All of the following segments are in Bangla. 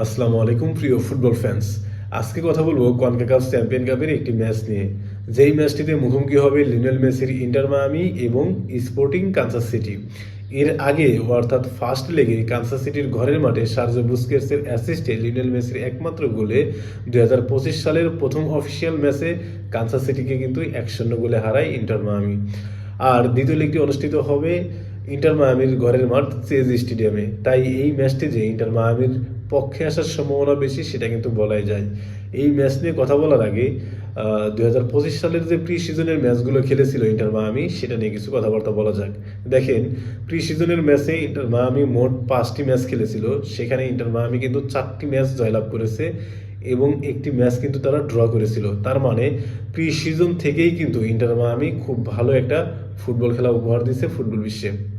আসসালামু আলাইকুম, প্রিয় ফুটবল ফ্যান্স আজকে কথা বলব কনকাকাফ চ্যাম্পিয়ন কাপের একটি ম্যাচ নিয়ে। যেই ম্যাচটিতে মুখোমুখি হবে লিওনেল মেসির ইন্টার মায়ামি এবং স্পোর্টিং কানসাস সিটি। এর আগে অর্থাৎ ফার্স্ট লেগে কানসাস সিটির ঘরের মাঠে সার্জো বুস্কেটসের অ্যাসিস্টে লিওনেল মেসির একমাত্র গোলে দু হাজার পঁচিশ সালের প্রথম অফিসিয়াল ম্যাচে কানসাস সিটিকে কিন্তু এক শূন্য গোলে হারায় ইন্টার মায়ামি। আর দ্বিতীয় লিগটি অনুষ্ঠিত হবে ইন্টার মায়ামির ঘরের মাঠ চেজ স্টেডিয়ামে। তাই এই ম্যাচটি যে ইন্টার মায়ামির পক্ষে আসার সম্ভাবনা বেশি, সেটা কিন্তু বলাই যায়। এই ম্যাচ নিয়ে কথা বলার আগে দুই হাজার পঁচিশ সালের যে প্রি সিজনের ম্যাচগুলো খেলেছিল ইন্টার মায়ামি, সেটা নিয়ে কিছু কথাবার্তা বলা যাক। দেখেন প্রি সিজনের ম্যাচে ইন্টার মায়ামি মোট পাঁচটি ম্যাচ খেলেছিল। সেখানে ইন্টার মায়ামি কিন্তু চারটি ম্যাচ জয়লাভ করেছে এবং একটি ম্যাচ কিন্তু তারা ড্র করেছিল। তার মানে প্রি সিজন থেকেই কিন্তু ইন্টার মায়ামি খুব ভালো একটা ফুটবল খেলা উপহার দিয়েছে ফুটবল বিশ্বে।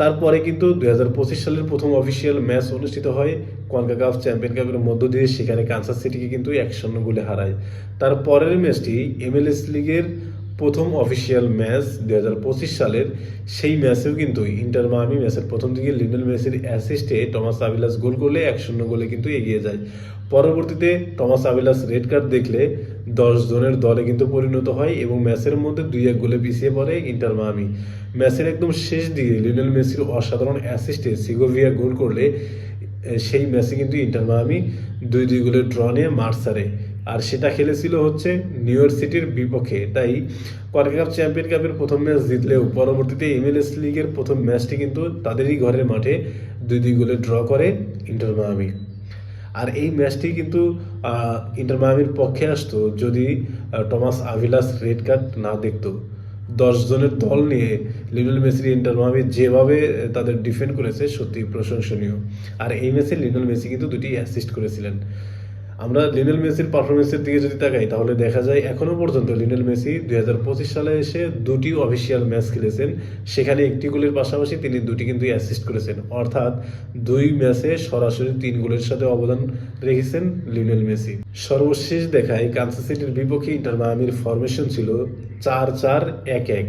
তারপরে কিন্তু দু হাজার পঁচিশ সালের প্রথম অফিসিয়াল ম্যাচ অনুষ্ঠিত হয় কনকাকাফ চ্যাম্পিয়ন কাপের মধ্য দিয়ে, সেখানে কানসাস সিটিকে কিন্তু এক গোলে হারায়। তার পরের ম্যাচটি এমএলএস লিগের প্রথম অফিসিয়াল ম্যাচ দুই হাজার পঁচিশ সালের সেই ম্যাচেও কিন্তু ইন্টার মায়ামি ম্যাচের প্রথম দিকে লিওনেল মেসির অ্যাসিস্টে টমাস আবিলাস গোল করলে এক শূন্য গোলে কিন্তু এগিয়ে যায়। পরবর্তীতে টমাস আবিলাস রেড কার্ড দেখলে দশ জনের দলে কিন্তু পরিণত হয় এবং ম্যাচের মধ্যে দুই এক গোলে পিছিয়ে পড়ে ইন্টার মায়ামি ম্যাচের একদম শেষ দিকে লিওনেল মেসির অসাধারণ অ্যাসিস্টে সিগোভিয়া গোল করলে সেই ম্যাচে কিন্তু ইন্টার মায়ামি দুই দুই গোলের ড্র নিয়ে মাঠ ছাড়ে। আর সেটা খেলেছিল হচ্ছে নিউ ইয়র্ক সিটির বিপক্ষে। তাই কনকাকাপ চ্যাম্পিয়ন কাপের প্রথম ম্যাচ জিতলেও পরবর্তীতে এমএলএস লিগের প্রথম ম্যাচটি কিন্তু তাদেরই ঘরের মাঠে দুই দুই গোলে ড্র করে ইন্টার মায়ামি আর এই ম্যাচটি কিন্তু ইন্টার মায়ামির পক্ষে আসতো যদি টমাস আভিলাস রেড কার্ড না দেখতো। দশ জনের দল নিয়ে লিওনেল মেসি ইন্টার মায়ামি যেভাবে তাদের ডিফেন্ড করেছে সত্যি প্রশংসনীয়। আর এই ম্যাচে লিওনেল মেসি কিন্তু দুটি অ্যাসিস্ট করেছিলেন। আমরা লিনেল মেসির পারফরমেন্সের দিকে যদি তাকাই, তাহলে দেখা যায় এখনও পর্যন্ত লিনেল মেসি দুই হাজার পঁচিশ সালে এসে দুটি অফিসিয়াল ম্যাচ খেলেছেন। সেখানে একটি গোলের পাশাপাশি তিনি দুটি কিন্তু অ্যাসিস্ট করেছেন। অর্থাৎ দুই ম্যাচে সরাসরি তিন গোলের সাথে অবদান রেখেছেন লিনেল মেসি। সর্বশেষ দেখায় কানসাস সিটির বিপক্ষে ইন্টার মায়ামির ফরমেশন ছিল চার চার এক এক।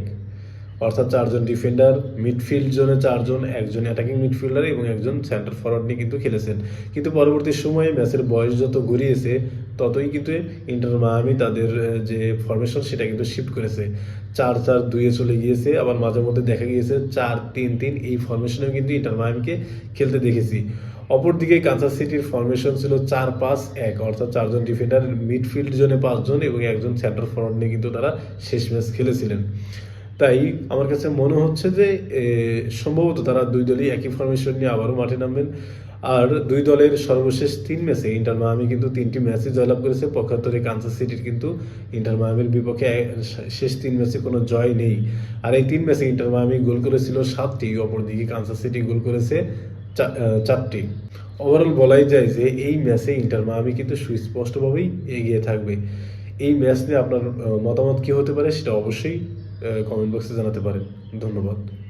অর্থাৎ চারজন ডিফেন্ডার মিডফিল্ড জোনে চারজন, একজন অ্যাটাকিং মিডফিল্ডার এবং একজন সেন্টার ফরওয়ার্ড নিয়ে কিন্তু খেলেছেন। কিন্তু পরবর্তী সময়ে ম্যাচের বয়স যত গড়িয়েছে, ততই কিন্তু ইন্টার মায়ামি তাদের যে ফরমেশন সেটা কিন্তু শিফট করেছে। চার চার দুইয়ে চলে গিয়েছে, আবার মাঝে মধ্যে দেখা গিয়েছে চার তিন তিন, এই ফরমেশনেও কিন্তু ইন্টার মায়ামিকে খেলতে দেখেছি। অপরদিকে কানসাস সিটির ফরমেশন ছিল চার পাঁচ এক, অর্থাৎ চারজন ডিফেন্ডার মিডফিল্ড জোনে পাঁচজন এবং একজন সেন্টার ফরওয়ার্ড নিয়ে কিন্তু তারা শেষ ম্যাচ খেলেছিলেন। তাই আমার কাছে মনে হচ্ছে যে সম্ভবত তারা দুই দলই একই ফরমেশন নিয়ে আবারও মাঠে নামবেন। আর দুই দলের সর্বশেষ তিন ম্যাচে ইন্টার মায়ামি কিন্তু তিনটি ম্যাচে জয়লাভ করেছে। পক্ষান্তরে কানসাস সিটির কিন্তু ইন্টার মায়ামির বিপক্ষে শেষ তিন ম্যাচে কোনো জয় নেই। আর এই তিন ম্যাচে ইন্টার মায়ামি গোল করেছিল সাতটি, অপরদিকে কানসাস সিটি গোল করেছে চারটি। ওভারঅল বলাই যায় যে, এই ম্যাচে ইন্টার মায়ামি কিন্তু সুস্পষ্টভাবেই এগিয়ে থাকবে। এই ম্যাচ নিয়ে আপনার মতামত কি হতে পারে সেটা অবশ্যই কমেন্ট বক্সে জানাতে পারেন। ধন্যবাদ।